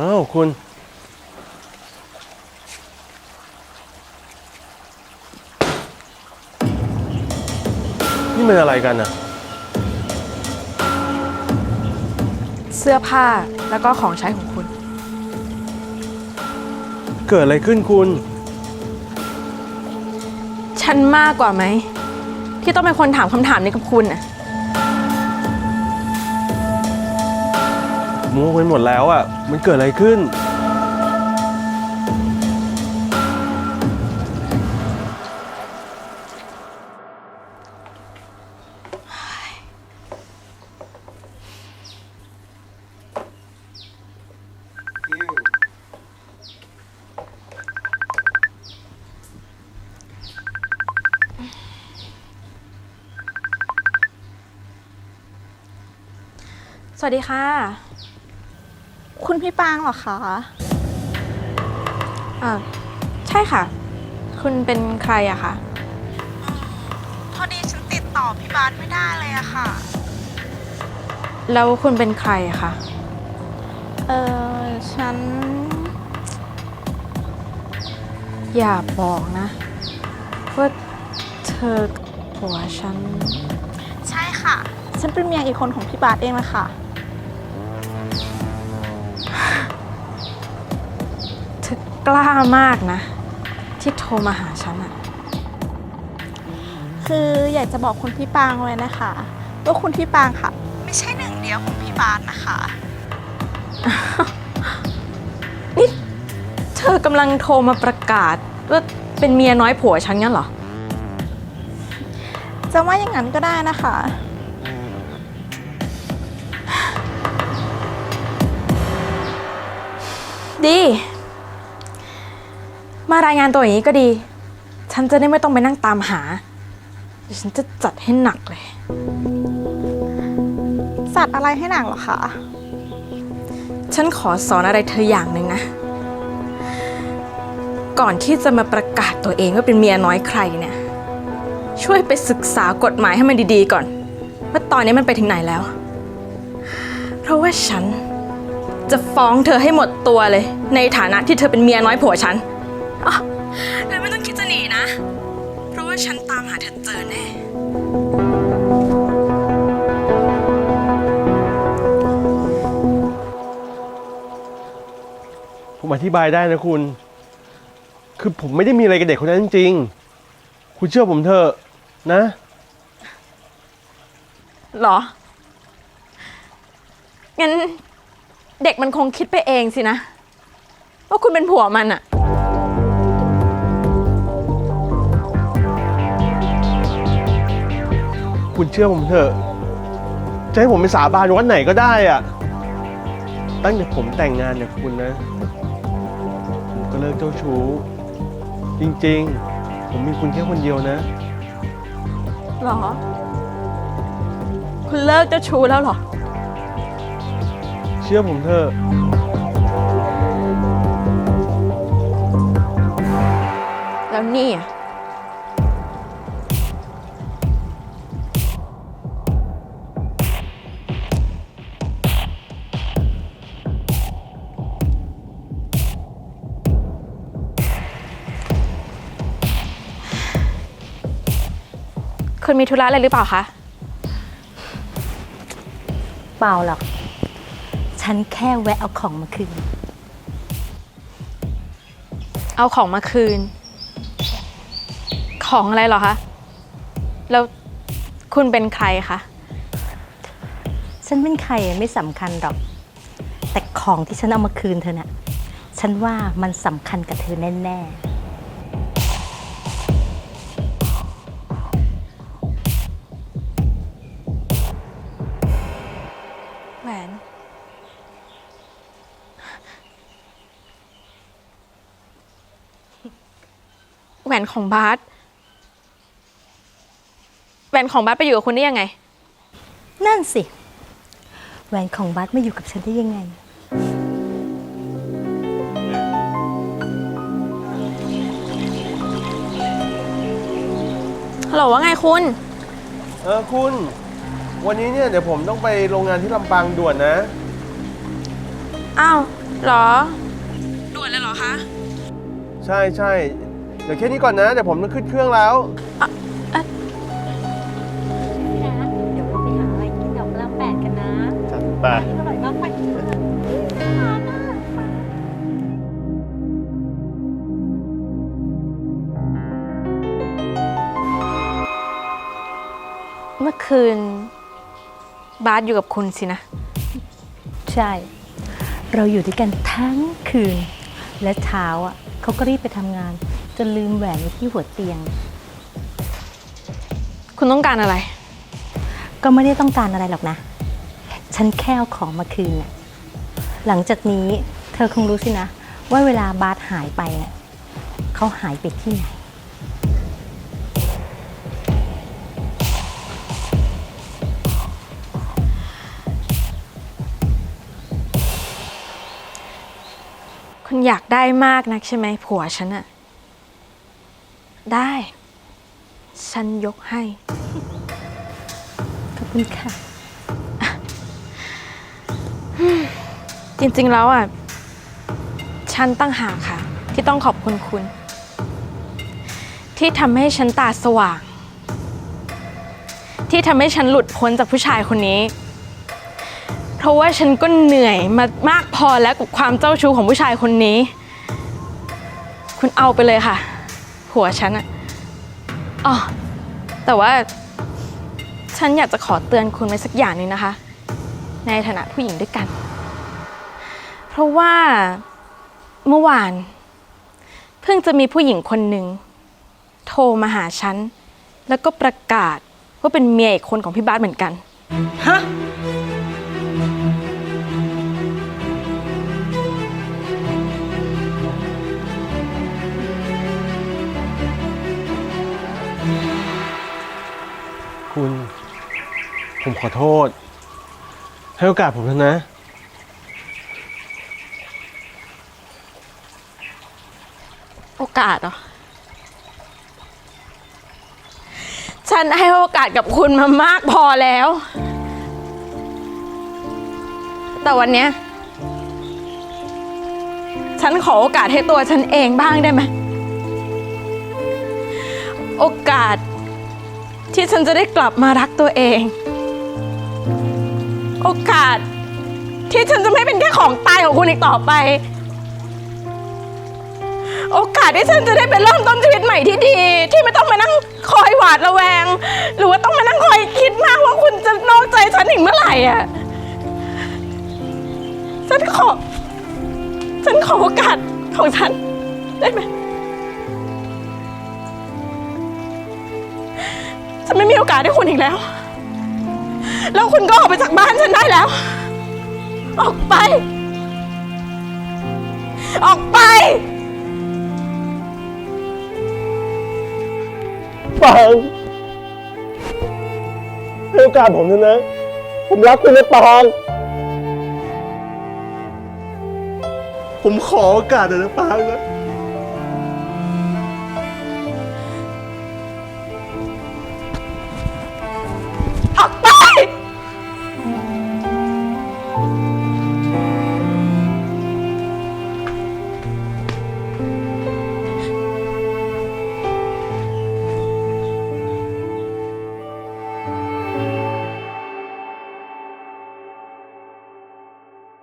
อ้าวคุณ นี่มันอะไรกันอะ เสื้อผ้าแล้วก็ของใช้ของคุณ เกิดอะไรขึ้นคุณ ฉันมากกว่าไหม ที่ต้องเป็นคนถามคำถามนี้กับคุณน่ะ มัวไปหมดแล้วอะ มันเกิดอะไรขึ้น สวัสดีค่ะ คุณพี่ปางเหรอคะอ่าใช่ค่ะ คุณเป็นใครอะคะ พอดีฉันติดต่อพี่บาสไม่ได้เลยอะค่ะ แล้วคุณเป็นใครอะคะ เออฉัน อย่าบอกนะ ว่าเธอกับผัวฉัน ใช่ค่ะ ฉันเป็นเมียอีกคนของพี่บาสเองละค่ะ กล้ามากนะ ที่โทรมาหาฉันอะคืออยากจะบอกคุณพี่ปางไว้นะคะว่าคุณพี่ปางค่ะ ไม่ใช่หนึ่งเดียวของพี่บาสนะคะ นี่เธอกำลังโทรมาประกาศว่าเป็นเมียน้อยผัวฉันงั้นเหรอ จะว่าอย่างนั้นก็ได้นะคะ ดี มารายงานตัวอย่างนี้ก็ดี ฉันจะได้ไม่ต้องไปนั่งตามหาเดี๋ยวฉันจะจัดให้หนักเลย สัตว์อะไรให้หนังเหรอคะ ฉันขอสอนอะไรเธออย่างหนึ่งนะ ก่อนที่จะมาประกาศตัวเองว่าเป็นเมียน้อยใครเนี่ย ช่วยไปศึกษากฎหมายให้มันดีๆก่อน ว่าตอนนี้มันไปถึงไหนแล้ว เพราะว่าฉันจะฟ้องเธอให้หมดตัวเลย ในฐานะที่เธอเป็นเมียน้อยผัวฉัน ว่าฉันตามหาเธอเจอแน่ ผมอธิบายได้นะคุณ คือผมไม่ได้มีอะไรกับเด็กคนนั้นจริงๆ คุณเชื่อผมเถอะนะ เหรอ งั้นเด็กมันคงคิดไปเองสินะ ว่าคุณเป็นผัวมันอะ คุณเชื่อผมเถอะ จะให้ผมไปสาบานวัดไหนก็ได้อะตั้งแต่ผมแต่งงานกับคุณนะ ผมก็เลิกเจ้าชู้ จริงๆ ผมมีคุณแค่คนเดียวนะเหรอ คุณเลิกเจ้าชู้แล้วเหรอ เชื่อผมเถอะ แล้วนี่อะ คุณมีธุระอะไรหรือเปล่าคะ เปล่าหรอก ฉันแค่แวะเอาของมาคืน เอาของมาคืน ของอะไรเหรอคะ แล้วคุณเป็นใครคะ ฉันเป็นใครไม่สำคัญหรอก แต่ของที่ฉันเอามาคืนเธอน่ะ ฉันว่ามันสำคัญกับเธอแน่แวนของบาสแหวนของบาสไปอยู่กับคุณได้ยังไงๆนั่นสิ แหวนของบัสมาอยู่กับฉันได้ยังไง ฮัลโหลว่าไงคุณ เออคุณ วันนี้เนี่ยเดี๋ยวผมต้องไปโรงงานที่ลำปางด่วนนะ อ้าวหรอ ด่วนเลยเหรอคะ ใช่ใช่ เดี๋ยวแค่นี้ก่อนนะ เดี๋ยวผมต้องขึ้นเครื่องแล้วเดี๋ยวเราไปหาอะไรกินดอกลาแปดกันนะจัดไปอร่อยมากไปเมื่อคืน บาสอยู่กับคุณสินะ ใช่ เราอยู่ด้วยกันทั้งคืน และเช้าอะเขาก็รีบไปทำงาน จนลืมแหวนไว้ที่หัวเตียง คุณต้องการอะไร ก็ไม่ได้ต้องการอะไรหรอกนะ ฉันแค่เอาของมาคืนน่ะหลังจากนี้เธอคงรู้สินะ ว่าเวลาบาสหายไปน่ะเขาหายไปที่ไหน คุณอยากได้มากนักใช่ไหมผัวฉันอะ ได้ ฉันยกให้ ขอบคุณค่ะ จริงๆแล้วอะ ฉันตั้งหากค่ะ ที่ต้องขอบคุณคุณ ที่ทำให้ฉันตาสว่าง ที่ทำให้ฉันหลุดพ้นจากผู้ชายคนนี้ เพราะว่าฉันก็เหนื่อยมามากพอแล้วกับความเจ้าชู้ของผู้ชายคนนี้ คุณเอาไปเลยค่ะ ผัวฉันอะอ๋อแต่ว่า ฉันอยากจะขอเตือนคุณไว้สักอย่างหนึ่งนะคะ ในฐานะผู้หญิงด้วยกัน เพราะว่าเมื่อวาน เพิ่งจะมีผู้หญิงคนหนึ่ง โทรมาหาฉัน แล้วก็ประกาศว่าเป็นเมียอีกคนของพี่บาสเหมือนกัน ฮะ ขอโทษ ให้โอกาสผมเถอะนะ โอกาสเหรอ ฉันให้โอกาสกับคุณมามากพอแล้ว แต่วันเนี้ย ฉันขอโอกาสให้ตัวฉันเองบ้างได้ไหม โอกาสที่ฉันจะได้กลับมารักตัวเอง โอกาส ที่ฉันจะไม่เป็นแค่ของตายของคุณอีกต่อไป โอกาสที่ฉันจะได้ไปเริ่มต้นชีวิตใหม่ที่ดี ที่ไม่ต้องมานั่งคอยหวาดระแวง หรือว่าต้องมานั่งคอยคิดมากว่าคุณจะนอกใจฉันอีกเมื่อไหร่อะฉันขอ ฉันขอโอกาสของฉันได้ไหมฉันไม่มีโอกาสให้คุณอีกแล้ว แล้วคุณก็ออกไปจากบ้านฉันได้แล้ว ออกไป ออกไปปังให้โอกาสผมเถอะนะ ผมรักคุณนะปังผมขอโอกาสเถอะนะปังนะ